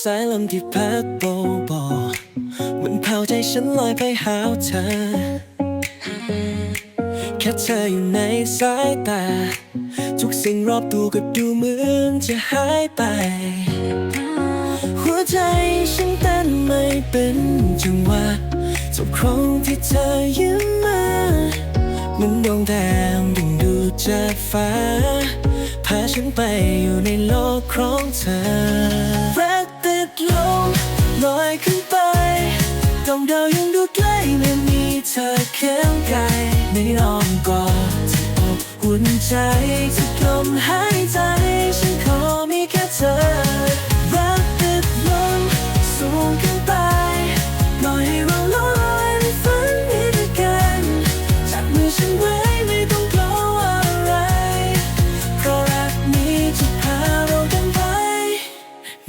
สายลมที่พัดโบโบมันเผาใจฉันลอยไปหาเธอ แค่เธออยู่ในสายตา ทุกสิ่งรอบตัวก็ดูเหมือนจะหายไป หัวใจฉันเต้นไม่เป็นจังหวะทุกครั้งที่เธอยิ้มมามันดวงแดงดึงดูดจากฟ้าพาฉันไปอยู่ในโลกของเธอ ในอ้อมกอดอบอุ่นใจทุกลมหายใจ ฉันขอมีแค่เธอ รักติดลมสูงขึ้นไปปล่อยให้เราลอยในฝันนี้ด้วยกันจับมือฉันไว้ไม่ต้องกลัวอะไรเพราะรักนี้จะพาเราเดินไป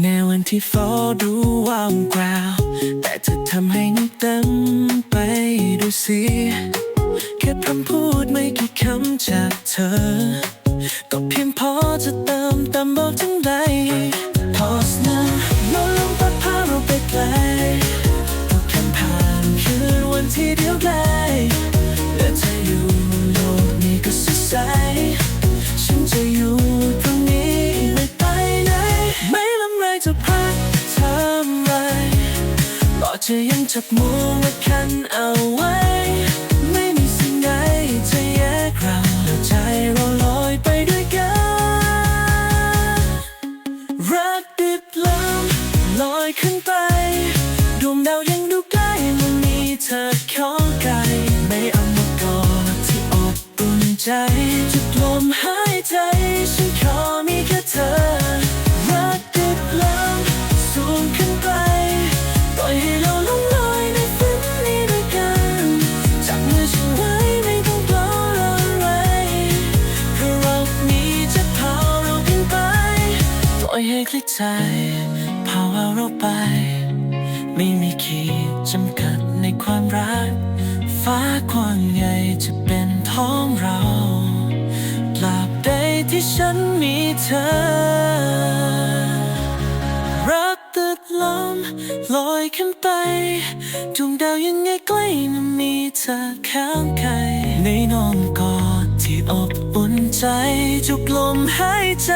ในวันที่ฟ้าดูว่างเปล่าแต่เธอทำให้นึกเต็มไปดูสิำจากเธอ ก็เพียงพอจะเติมเต็มบอกทั้งใดพอสนะลมลมพัดพาเราไปไกลทุกคำผ่านคืนวันที่เดียวไกลและเธออยู่โลกนี้ก็สดใสฉันจะอยู่ตรงนี้ไม่ไปไหนไม่ลำไรจะพักทำไรก็จะยังจับมือและคันเอาไว้ ใจจุดลมหายใจ ฉันขอมีแค่เธอ รักดิบลำสูงขึ้นไปปล่อยให้เราล่องลอยในฝันนี้ด้วยกันจับมือฉันไว้ไม่ต้องกลัวอะไรเพราะรักนี้จะพาเราขึ้นไปปล่อยให้คลิกใจพาเราไป ไม่มีขีดจำกัดในความรัก ฟ้ากว้างใหญ่จะเป็นท้องเรา ฉันมีเธอ รักติดลมลอยขึ้นไปดวงดาวยังไงใกล้นั้นมีเธอข้างกายในน้องกอดที่อบอุ่นใจจุกลมหายใจ